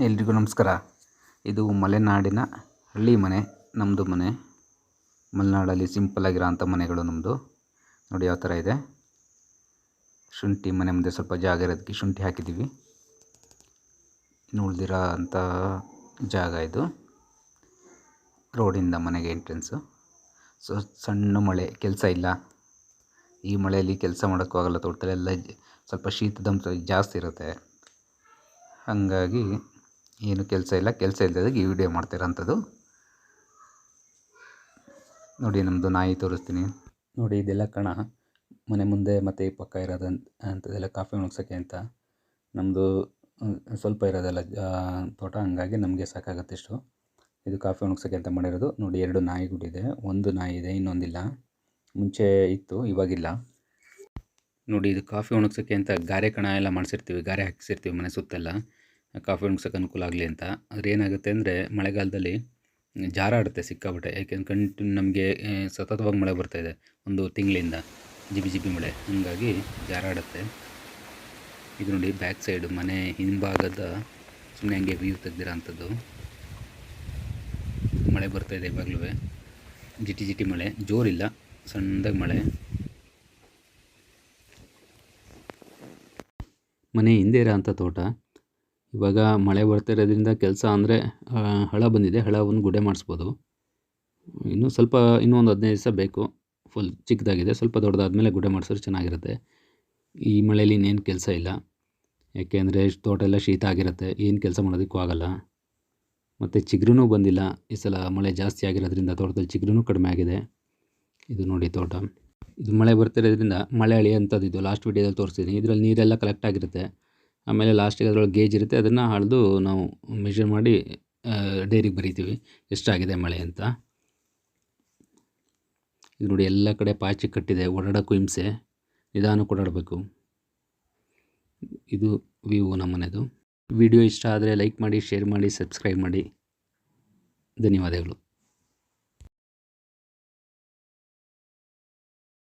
ಎಲ್ರಿಗೂ ನಮಸ್ಕಾರ. ಇದು ಮಲೆನಾಡಿನ ಹಳ್ಳಿ ಮನೆ ನಮ್ಮದು ಮನೆ. ಮಲೆನಾಡಲ್ಲಿ ಸಿಂಪಲ್ಲಾಗಿರೋ ಅಂಥ ಮನೆಗಳು ನಮ್ಮದು ನೋಡಿ ಯಾವ ಥರ ಇದೆ. ಶುಂಠಿ ಮನೆ ಮುಂದೆ ಸ್ವಲ್ಪ ಜಾಗ ಇರೋದಕ್ಕೆ ಶುಂಠಿ ಹಾಕಿದ್ದೀವಿ. ನೋಡ್ದಿರೋ ಅಂಥ ಜಾಗ ಇದು. ರೋಡಿಂದ ಮನೆಗೆ ಎಂಟ್ರೆನ್ಸು. ಸೊ, ಸಣ್ಣ ಮಳೆ, ಕೆಲಸ ಇಲ್ಲ. ಈ ಮಳೆಯಲ್ಲಿ ಕೆಲಸ ಮಾಡೋಕ್ಕಾಗಲ್ಲ ತೋಟದಲ್ಲೆಲ್ಲ ಸ್ವಲ್ಪ ಶೀತದಂಶ ಜಾಸ್ತಿ ಇರುತ್ತೆ. ಹಾಗಾಗಿ ಏನು ಕೆಲಸ ಇಲ್ಲ, ಕೆಲಸ ಇಲ್ಲದಾಗ ಈ ವಿಡಿಯೋ ಮಾಡ್ತಿರೋಂಥದ್ದು. ನೋಡಿ ನಮ್ಮದು ನಾಯಿ ತೋರಿಸ್ತೀನಿ. ನೋಡಿ, ಇದೆಲ್ಲ ಕಣ. ಮನೆ ಮುಂದೆ ಮತ್ತು ಈ ಪಕ್ಕ ಇರೋದು ಅಂಥದ್ದೆಲ್ಲ ಕಾಫಿ ಒಣಗ್ಸೋಕ್ಕೆ ಅಂತ. ನಮ್ಮದು ಸ್ವಲ್ಪ ಇರೋದಲ್ಲ ತೋಟ, ಹಂಗಾಗಿ ನಮಗೆ ಸಾಕಾಗುತ್ತೆ ಇಷ್ಟು. ಇದು ಕಾಫಿ ಒಣಗ್ಸೋಕ್ಕೆ ಅಂತ ಮಾಡಿರೋದು. ನೋಡಿ, ಎರಡು ನಾಯಿಗಳಿದೆ. ಒಂದು ನಾಯಿ ಇದೆ, ಇನ್ನೊಂದಿಲ್ಲ. ಮುಂಚೆ ಇತ್ತು, ಇವಾಗಿಲ್ಲ. ನೋಡಿ, ಇದು ಕಾಫಿ ಒಣಗ್ಸೋಕ್ಕೆ ಅಂತ ಗಾರೆ ಕಣ ಎಲ್ಲ ಮಾಡಿಸಿರ್ತೀವಿ, ಗಾರೆ ಹಾಕಿಸಿರ್ತೀವಿ ಮನೆ ಸುತ್ತೆಲ್ಲ. ಕಾಫಿ ಒಣಗ್ಸೋಕೆ ಅನುಕೂಲ ಆಗಲಿ ಅಂತ. ಆದರೆ ಏನಾಗುತ್ತೆ ಅಂದರೆ ಮಳೆಗಾಲದಲ್ಲಿ ಜಾರಾಡುತ್ತೆ ಸಿಕ್ಕಾಬಿಟ್ಟೆ ಯಾಕೆಂದ್ರೆ ಕಂಟಿನ್ಯೂ ನಮಗೆ ಸತತವಾಗಿ ಮಳೆ ಬರ್ತಾಯಿದೆ ಒಂದು ತಿಂಗಳಿಂದ. ಜಿಬಿ ಜಿಬಿ ಮಳೆ. ಹಾಗಾಗಿ ಜಾರಾಡುತ್ತೆ ಇದು ನೋಡಿ ಬ್ಯಾಕ್ ಸೈಡ್ ಮನೆ ಹಿಂಭಾಗದ ಸುಮ್ಮನೆ ಹಂಗೆ ವ್ಯೂ ತೆಗ್ದಿರೋ ಅಂಥದ್ದು. ಮಳೆ ಬರ್ತಾಯಿದೆ ಇವಾಗಲೂ ಜಿಟಿ ಜಿಟಿ ಮಳೆ. ಜೋರಿಲ್ಲ. ಸಣ್ಣದಾಗಿ ಮಳೆ. ಮನೆ ಹಿಂದೆ ಇರೋ ಅಂಥ ತೋಟ ಇವಾಗ ಮಳೆ ಬರ್ತಾ ಇರೋದ್ರಿಂದ ಕೆಲಸ ಅಂದರೆ ಹಳ ಬಂದಿದೆ. ಹಳವನ್ನು ಗುಡೆ ಮಾಡಿಸ್ಬೋದು. ಇನ್ನೂ ಸ್ವಲ್ಪ, ಇನ್ನೂ ಒಂದು ಹದಿನೈದು ದಿವಸ ಬೇಕು. ಫುಲ್ ಚಿಕ್ಕದಾಗಿದೆ. ಸ್ವಲ್ಪ ದೊಡ್ಡದಾದ್ಮೇಲೆ ಗುಡೆ ಮಾಡಿಸಿದ್ರೆ ಚೆನ್ನಾಗಿರುತ್ತೆ. ಈ ಮಳೆಯಲ್ಲಿ ಇನ್ನೇನು ಕೆಲಸ ಇಲ್ಲ. ಯಾಕೆಂದರೆ ತೋಟ ಎಲ್ಲ ಶೀತ ಆಗಿರುತ್ತೆ. ಏನು ಕೆಲಸ ಮಾಡೋದಕ್ಕೂ ಆಗಲ್ಲ. ಮತ್ತು ಚಿಗುರೂ ಬಂದಿಲ್ಲ. ಈ ಸಲ ಮಳೆ ಜಾಸ್ತಿ ಆಗಿರೋದ್ರಿಂದ ತೋಟದಲ್ಲಿ ಚಿಗುರೂ ಕಡಿಮೆ ಆಗಿದೆ. ಇದು ನೋಡಿ ತೋಟ. ಇದು ಮಳೆ ಬರ್ತಿರೋದ್ರಿಂದ ಮಳೆ ಅಳಿಯೋಂಥದ್ದು ಇದು. ಲಾಸ್ಟ್ ವೀಡಿಯೋದಲ್ಲಿ ತೋರಿಸಿದ್ದೀನಿ ಇದರಲ್ಲಿ ನೀರೆಲ್ಲ ಕಲೆಕ್ಟ್ ಆಗಿರುತ್ತೆ. ಆಮೇಲೆ ಲಾಸ್ಟಿಗೆ ಅದರೊಳಗೆ ಗೇಜ್ ಇರುತ್ತೆ. ಅದನ್ನು ಅಳೆದು ನಾವು ಮೆಷರ್ ಮಾಡಿ ಡೈರಿಗೆ ಬರೀತೀವಿ. ಎಷ್ಟಾಗಿದೆ ಮಳೆ ಅಂತ. ಇದು ನೋಡಿ, ಎಲ್ಲ ಕಡೆ ಪಾಚಿ ಕಟ್ಟಿದೆ. ಓಡಾಡೋಕ್ಕೂ ಹಿಂಸೆ. ನಿಧಾನಕ್ಕೆ ಓಡಾಡಬೇಕು. ಇದು ವ್ಯೂ ನಮ್ಮ ಮನೆದು ವಿಡಿಯೋ ಇಷ್ಟ ಆದರೆ ಲೈಕ್ ಮಾಡಿ ಶೇರ್ ಮಾಡಿ ಸಬ್ಸ್ಕ್ರೈಬ್ ಮಾಡಿ. ಧನ್ಯವಾದಗಳು.